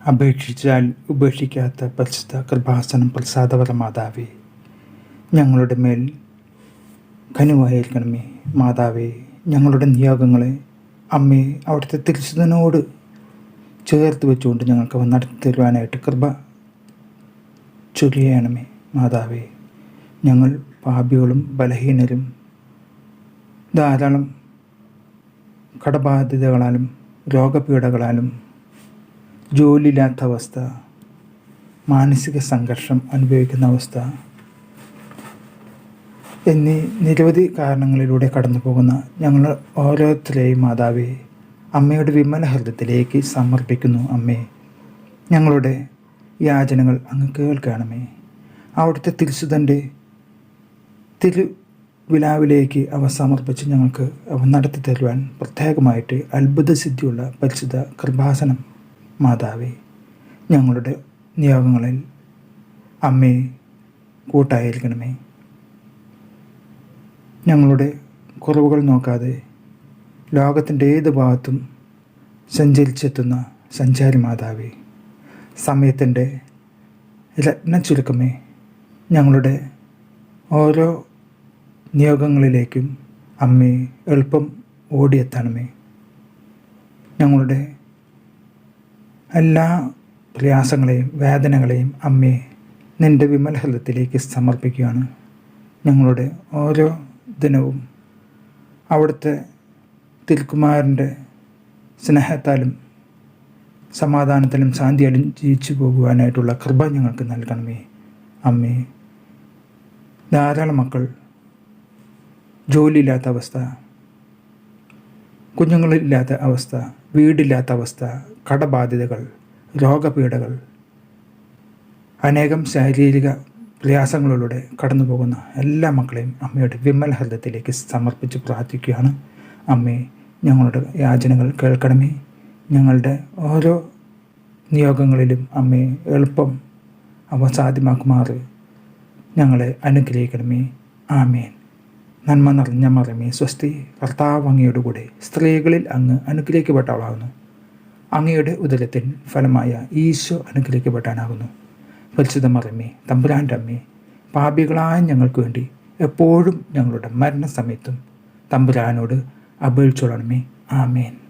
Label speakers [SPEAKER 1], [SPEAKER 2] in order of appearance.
[SPEAKER 1] അപേക്ഷിച്ചാൽ ഉപേക്ഷിക്കാത്ത പരിശുദ്ധ കൃപാസനം പ്രസാദപര മാതാവേ ഞങ്ങളുടെ മേൽ കനുവായിരിക്കണമേ മാതാവേ ഞങ്ങളുടെ നിയോഗങ്ങളെ അമ്മേ അവിടുത്തെ തിരിച്ചതിനോട് ചേർത്ത് വെച്ചുകൊണ്ട് ഞങ്ങൾക്ക് നടത്തി തരുവാനായിട്ട് കൃപ ചൊല്ലിയണമേ മാതാവേ ഞങ്ങൾ പാപികളും ബലഹീനരും ധാരാളം കടബാധ്യതകളാലും രോഗപീഠകളാലും ജോലിയില്ലാത്ത അവസ്ഥ മാനസിക സംഘർഷം അനുഭവിക്കുന്ന അവസ്ഥ എന്നീ നിരവധി കാരണങ്ങളിലൂടെ കടന്നു പോകുന്ന ഞങ്ങൾ ഓരോരുത്തരെയും മാതാവെ അമ്മയുടെ വിമല ഹൃദയത്തിലേക്ക് സമർപ്പിക്കുന്നു അമ്മേ. ഞങ്ങളുടെ യാചനകൾ അങ്ങ് കേൾക്കണമേ. അവിടുത്തെ തിരുസുതന്റെ തിരു വിലാവിലേക്ക് അവ സമർപ്പിച്ച് ഞങ്ങൾക്ക് അവ നടത്തി തരുവാൻ പ്രത്യേകമായിട്ട് അത്ഭുത സിദ്ധിയുള്ള പരിശുദ്ധ കൃപാസനം മാതാവേ ഞങ്ങളുടെ നിയോഗങ്ങളിൽ അമ്മേ കൂട്ടായിരിക്കണമേ. ഞങ്ങളുടെ കുറവുകൾ നോക്കാതെ ലോകത്തിന്റെ ഏത് ഭാഗത്തും സഞ്ചരിച്ചെത്തുന്ന സഞ്ചാരി മാതാവേ സമയത്തിന്റെ രത്ന ചുരുക്കമേ ഞങ്ങളുടെ ഓരോ നിയോഗങ്ങളിലേക്കും അമ്മേ എളുപ്പം ഓടിയെത്തണമേ. ഞങ്ങളുടെ എല്ലാ പ്രയാസങ്ങളെയും വേദനകളെയും അമ്മേ നിന്റെ വിമല ഹൃദയത്തിലേക്ക് സമർപ്പിക്കുകയാണ്. ഞങ്ങളുടെ ഓരോ ദിനവും അവിടുത്തെ തിരുക്കുമാരന്റെ സ്നേഹത്താലും സമാധാനത്തിലും ശാന്തിയാലും ജീവിച്ചു പോകുവാനായിട്ടുള്ള കൃപ ഞങ്ങൾക്ക് നൽകണമേ. അമ്മേ ധാരാളം മക്കൾ ജോലിയില്ലാത്ത അവസ്ഥ കുഞ്ഞുങ്ങളില്ലാത്ത അവസ്ഥ വീടില്ലാത്ത അവസ്ഥ കടബാധ്യതകൾ രോഗപീഠകൾ അനേകം ശാരീരിക പ്രയാസങ്ങളിലൂടെ കടന്നു പോകുന്ന എല്ലാ മക്കളെയും അമ്മയുടെ വിമൽ ഹൃദയത്തിലേക്ക് സമർപ്പിച്ച് പ്രാർത്ഥിക്കുകയാണ്. അമ്മേ ഞങ്ങളുടെ യാചനകൾ കേൾക്കണമേ. ഞങ്ങളുടെ ഓരോ നിയോഗങ്ങളിലും അമ്മയെ എളുപ്പം അവ സാധ്യമാക്കുമാറ് ഞങ്ങളെ അനുഗ്രഹിക്കണമേ. ആമേൻ. നന്മ നിറഞ്ഞ മറമേ സ്വസ്തി കർത്താവ് അങ്ങയുടെ കൂടെ സ്ത്രീകളിൽ അങ്ങ് അനുഗ്രഹിക്കപ്പെട്ടവളാകുന്നു. അങ്ങയുടെ ഉദരത്തിൻ ഫലമായ ഈശോ അനുഗ്രഹിക്കപ്പെട്ടാനാകുന്നു പരിശുദ്ധ മറമേ തമ്പുരാന്റെ അമ്മേ പാപികളായ ഞങ്ങൾക്ക് വേണ്ടി എപ്പോഴും ഞങ്ങളുടെ മരണസമയത്തും തമ്പുരാനോട് അപേക്ഷിച്ചോളണമേ. ആമേൻ.